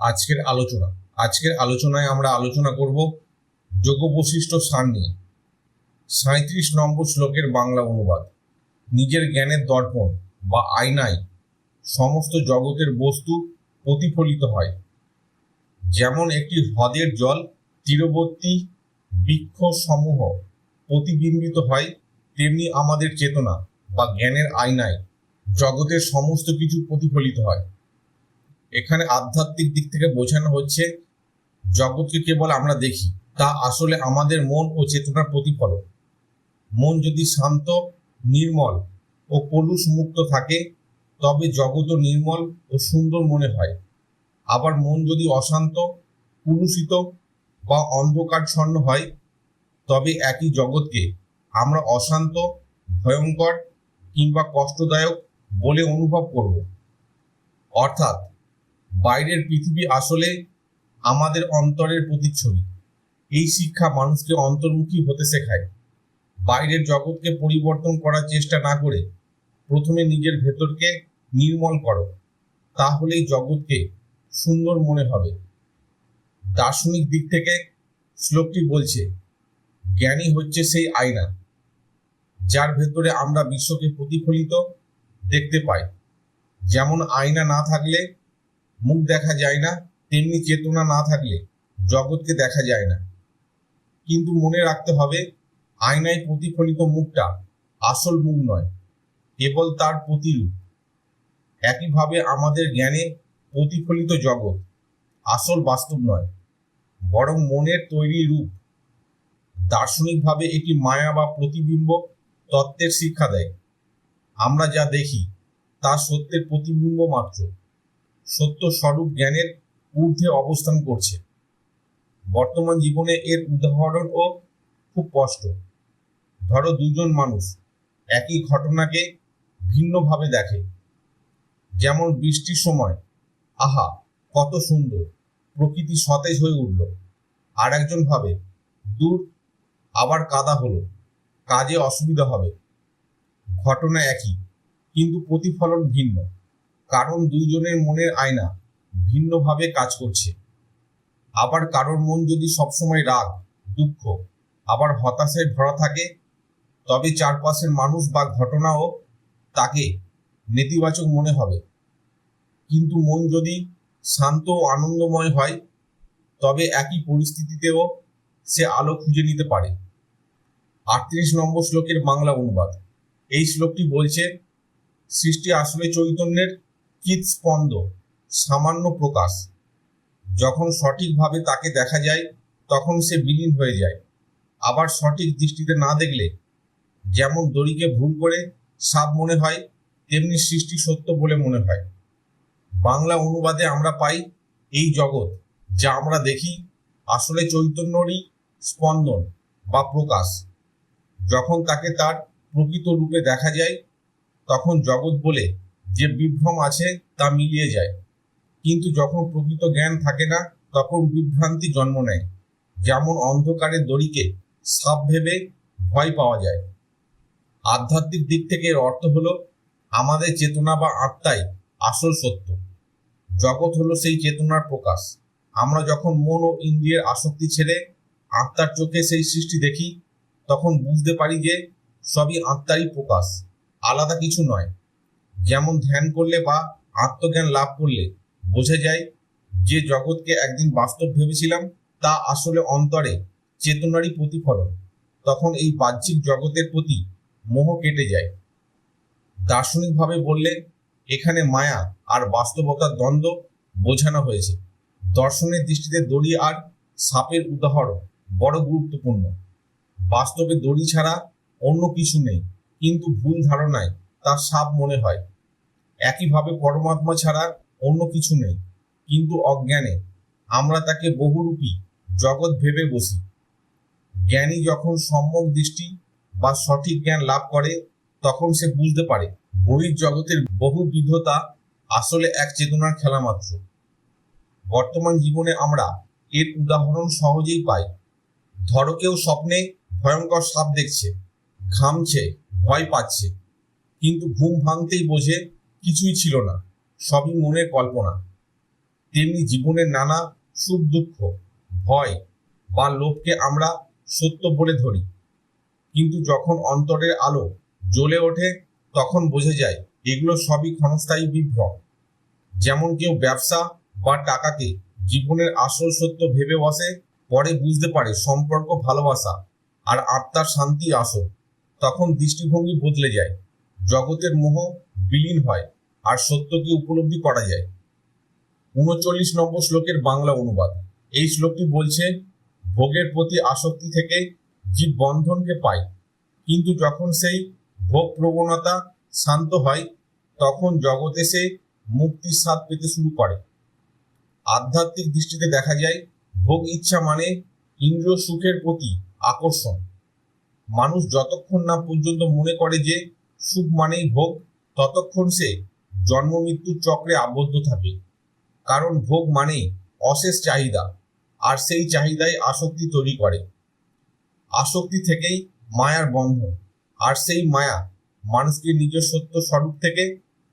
আজকের আলোচনা। আজকের আলোচনায় আমরা আলোচনা করব যোগ বৈশিষ্ট্য সার নিয়ে। সাঁত্রিশ নম্বর শ্লোকের বাংলা অনুবাদ। নিজের জ্ঞানের দর্পণ বা আয়নায় সমস্ত জগতের বস্তু প্রতিফলিত হয়। যেমন একটি হ্রদের জল তীরবর্তী বৃক্ষ সমূহ প্রতিবিম্বিত হয়, তেমনি আমাদের চেতনা বা জ্ঞানের আয়নায় জগতের সমস্ত কিছু প্রতিফলিত হয়। এখানে আধ্যাত্মিক দিক থেকে বোঝানো হচ্ছে, জগৎকে কেবল আমরা দেখি, তা আসলে আমাদের মন ও চেতনার প্রতিফলন। মন যদি শান্ত, নির্মল ও কলুষ মুক্ত থাকে, তবে জগৎও নির্মল ও সুন্দর মনে হয়। আবার মন যদি অশান্ত, কুলুষিত বা অন্ধকারচ্ছন্ন হয়, তবে একই জগৎকে আমরা অশান্ত, ভয়ঙ্কর কিংবা কষ্টদায়ক বলে অনুভব করব। অর্থাৎ বাইরের পৃথিবী আসলে আমাদের অন্তরের প্রতিচ্ছবি। এই শিক্ষা মানুষকে অন্তর্মুখী হতে শেখায়। বাইরের জগৎকে পরিবর্তন করার চেষ্টা না করে প্রথমে নিজের ভেতরকে নির্মল করো, তাহলেই জগৎকে সুন্দর মনে হবে। দার্শনিক দিক থেকে শ্লোকটি বলছে, জ্ঞানী হচ্ছে সেই আয়না যার ভেতরে আমরা বিশ্বকে প্রতিফলিত দেখতে পাই। যেমন আয়না না থাকলে মুখ দেখা যায় না, তেমনি চেতনা না থাকলে জগৎকে দেখা যায় না। কিন্তু মনে রাখতে হবে, আয়নায় প্রতিফলিত মুখটা আসল মুখ নয়, কেবল তার প্রতিরূপ। একইভাবে আমাদের জ্ঞানে প্রতিফলিত জগৎ আসল বাস্তব নয়, বরং মনের তৈরি রূপ। দার্শনিকভাবে এটি মায়া বা প্রতিবিম্ব তত্ত্বের শিক্ষা দেয়। আমরা যা দেখি, তা সত্যের প্রতিবিম্ব মাত্র। সত্য স্বরূপ জ্ঞানের ঊর্ধ্বে অবস্থান করছে। বর্তমান জীবনে এর উদাহরণও খুব স্পষ্ট। ধরো দুজন মানুষ একই ঘটনাকে ভিন্নভাবে দেখে। যেমন বৃষ্টির সময়, আহা, কত সুন্দর, প্রকৃতি সতেজ হয়ে উঠল। আর একজন ভাবে, দূর, আবার কাদা হলো, কাজে অসুবিধা হবে। ঘটনা একই, কিন্তু প্রতিফলন ভিন্ন। কারণ দুইজনের মনের আয়না ভিন্নভাবে কাজ করছে। আবার কারোর মন যদি সবসময় রাগ, দুঃখ, আবার হতাশায় ভরা থাকে, তবে চারপাশের মানুষ বা ঘটনাও তাকে নেতিবাচক মনে হবে। কিন্তু মন যদি শান্ত ও আনন্দময় হয়, তবে একই পরিস্থিতিতেও সে আলো খুঁজে নিতে পারে। আটত্রিশ নম্বর শ্লোকের বাংলা অনুবাদ। এই শ্লোকটি বলছে, সৃষ্টি আসলে চৈতন্যের চিৎ স্পন্দ সামান্য প্রকাশ। যখন সঠিকভাবে তাকে দেখা যায়, তখন সে বিলীন হয়ে যায়। আবার সঠিক দৃষ্টিতে না দেখলে, যেমন দড়িকে ভুল করে সাপ মনে হয়, তেমনি সৃষ্টি সত্য বলে মনে হয়। বাংলা অনুবাদে আমরা পাই, এই জগৎ যা আমরা দেখি, আসলে চৈতন্যরই স্পন্দন বা প্রকাশ। যখন তাকে তার প্রকৃত রূপে দেখা যায়, তখন জগৎ বলে যে বিভ্রম আছে তা মিলিয়ে যায়। কিন্তু যখন প্রকৃত জ্ঞান থাকে না, তখন বিভ্রান্তি জন্ম নেয়। যেমন অন্ধকারের দড়িকে সাপ ভেবে ভয় পাওয়া যায়। আধ্যাত্মিক দিক থেকে এর অর্থ হলো, আমাদের চেতনা বা আত্মাই আসল সত্য। জগৎ হলো সেই চেতনার প্রকাশ। আমরা যখন মন ও ইন্দ্রিয়ের আসক্তি ছেড়ে আত্মার চোখে সেই সৃষ্টি দেখি, তখন বুঝতে পারি যে সবই আত্মারই প্রকাশ, আলাদা কিছু নয়। যেমন ধ্যান করলে বা আত্মজ্ঞান লাভ করলে বোঝা যায় যে জগৎকে একদিন বাস্তব ভেবেছিলাম তা আসলে অন্তরে চেতনারই প্রতিফলন। তখন এই বাহ্যিক জগতের প্রতি মোহ কেটে যায়। দার্শনিকভাবে বললে, এখানে মায়া আর বাস্তবতার দ্বন্দ্ব বোঝানো হয়েছে। দর্শনের দৃষ্টিতে দড়ি আর সাপের উদাহরণ বড় গুরুত্বপূর্ণ। বাস্তবে দড়ি ছাড়া অন্য কিছু নেই, কিন্তু ভুল ধারণায় তার সাপ মনে হয়। একইভাবে পরমাত্মা ছাড়া অন্য কিছু নেই, কিন্তু অজ্ঞানে। আমরা তাকে বহুরূপী, জগৎ ভেবে বসি। জ্ঞানী যখন সম্যক দৃষ্টি বা সঠিক জ্ঞান লাভ করে, তখন সে বুঝতে পারে, বহির জগতের বহু বিধতা আসলে এক চেতনার খেলা মাত্র। বর্তমান জীবনে আমরা এর উদাহরণ সহজেই পাই। ধরো কেউ স্বপ্নে ভয়ঙ্কর সাপ দেখছে, ঘামছে, ভয় পাচ্ছে, কিন্তু ঘুম ভাঙতেই বোঝে কিছুই ছিল না। সবই মনের কল্পনা। তেমনি জীবনের নানা সুখ দুঃখ, ভয় বা লোভকে আমরা সত্য বলে ধরি। কিন্তু যখন অন্তরের আলো জ্বলে ওঠে, তখন বোঝা যায় এগুলো সবই ক্ষণস্থায়ী বিভ্রম। যেমন কেউ ব্যবসা বা টাকাকে জীবনের আসল সত্য ভেবে বসে, পরে বুঝতে পারে সম্পর্ক ভালোবাসা আর আত্মার শান্তি আসল। তখন দৃষ্টিভঙ্গি বদলে যায়। জগতের মোহ বিলীন হয় আর সত্যকে উপলব্ধি করা যায়। উনচল্লিশ নম্বর শ্লোকের বাংলা অনুবাদ। এই শ্লোকটি বলছে, ভোগের প্রতি আসক্তি থেকে জীব বন্ধনকে পায়। কিন্তু যখন সেই ভোগ প্রবণতা শান্ত হয়, তখন জগতে সে মুক্তির স্বাদ পেতে শুরু করে। আধ্যাত্মিক দৃষ্টিতে দেখা যায়, ভোগ ইচ্ছা মানে ইন্দ্রিয় সুখের প্রতি আকর্ষণ। মানুষ যতক্ষণ না পর্যন্ত মনে করে যে সুখ মানেই ভোগ, ততক্ষণ সে জন্ম মৃত্যুর চক্রে আবদ্ধ থাকে। কারণ ভোগ মানে অশেষ চাহিদা, আর সেই চাহিদাই আসক্তি তৈরি করে। আসক্তি থেকেই মায়ার বন্ধন, আর সেই মায়া মানুষকে নিজের সত্য স্বরূপ থেকে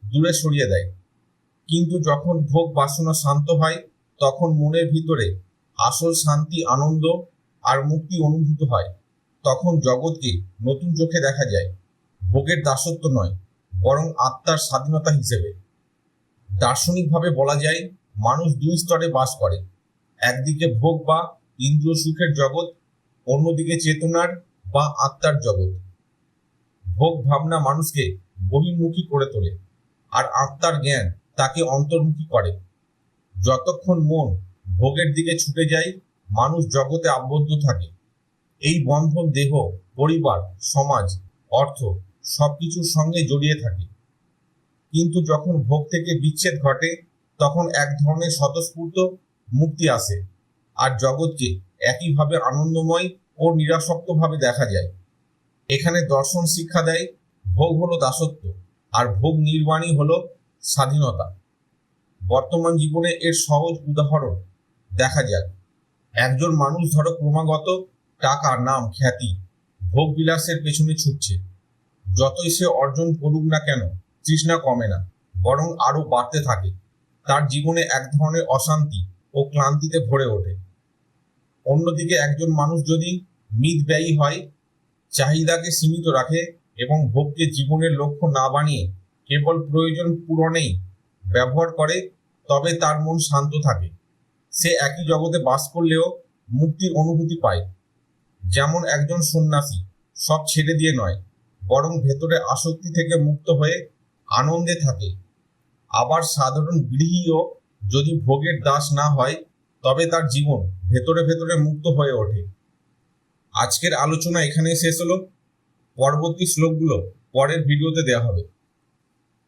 দূরে সরিয়ে দেয়। কিন্তু যখন ভোগ বাসনা শান্ত হয়, তখন মনের ভিতরে আসল শান্তি, আনন্দ আর মুক্তি অনুভূত হয়। তখন জগৎকে নতুন চোখে দেখা যায়। ভোগের দাসত্ব নয়, বরং আত্মার স্বাধীনতা হিসেবে। দার্শনিকভাবে বলা যায়, মানুষ দুই স্তরে বাস করে, একদিকে ভোগ বা ইন্দ্রিয় সুখের জগৎ, অন্যদিকে চেতনার বা আত্মার জগৎ। ভোগ ভাবনা মানুষকে বহির্মুখী করে তোলে, আর আত্মার জ্ঞান তাকে অন্তর্মুখী করে। যতক্ষণ মন ভোগের দিকে ছুটে যায়, মানুষ জগতে আবদ্ধ থাকে। এই বন্ধন দেহ, পরিবার, সমাজ, অর্থ সবকিছুর সঙ্গে জড়িয়ে থাকে। কিন্তু যখন ভোগ থেকে বিচ্ছেদ ঘটে, তখন এক ধরনের স্বতঃস্ফূর্ত মুক্তি আসে আর জগৎকে একইভাবে আনন্দময় ও নিরাসক্তভাবে দেখা যায়। এখানে দর্শন শিক্ষা দেয়, ভোগ হলো দাসত্ব আর ভোগ নির্বাণই হলো স্বাধীনতা। বর্তমান জীবনে এর সহজ উদাহরণ দেখা যায় একজন মানুষ ধরো ক্রমাগত টাকা, নাম, খ্যাতি ভোগ বিলাসের পেছনে ছুটছে। যতই সে অর্জন করুক না কেন, তৃষ্ণা কমে না, বরং আরও বাড়তে থাকে। তার জীবনে এক ধরনের অশান্তি ও ক্লান্তিতে ভরে ওঠে। অন্যদিকে একজন মানুষ যদি মিতব্যয়ী হয়, চাহিদাকে সীমিত রাখে এবং ভোগকে জীবনের লক্ষ্য না বানিয়ে কেবল প্রয়োজন পূরণেই ব্যবহার করে, তবে তার মন শান্ত থাকে। সে একই জগতে বাস করলেও মুক্তির অনুভূতি পায়। যেমন একজন সন্ন্যাসী, সব ছেড়ে দিয়ে নয় বরং ভেতরে আসক্তি থেকে মুক্ত হয়ে আনন্দে থাকে। আবার সাধারণ গৃহীও যদি ভোগের দাস না হয়, তবে তার জীবন ভেতরে ভেতরে মুক্ত হয়ে ওঠে। আজকের আলোচনা এখানেই শেষ হলো। পরবর্তী শ্লোকগুলো পরের ভিডিওতে দেওয়া হবে।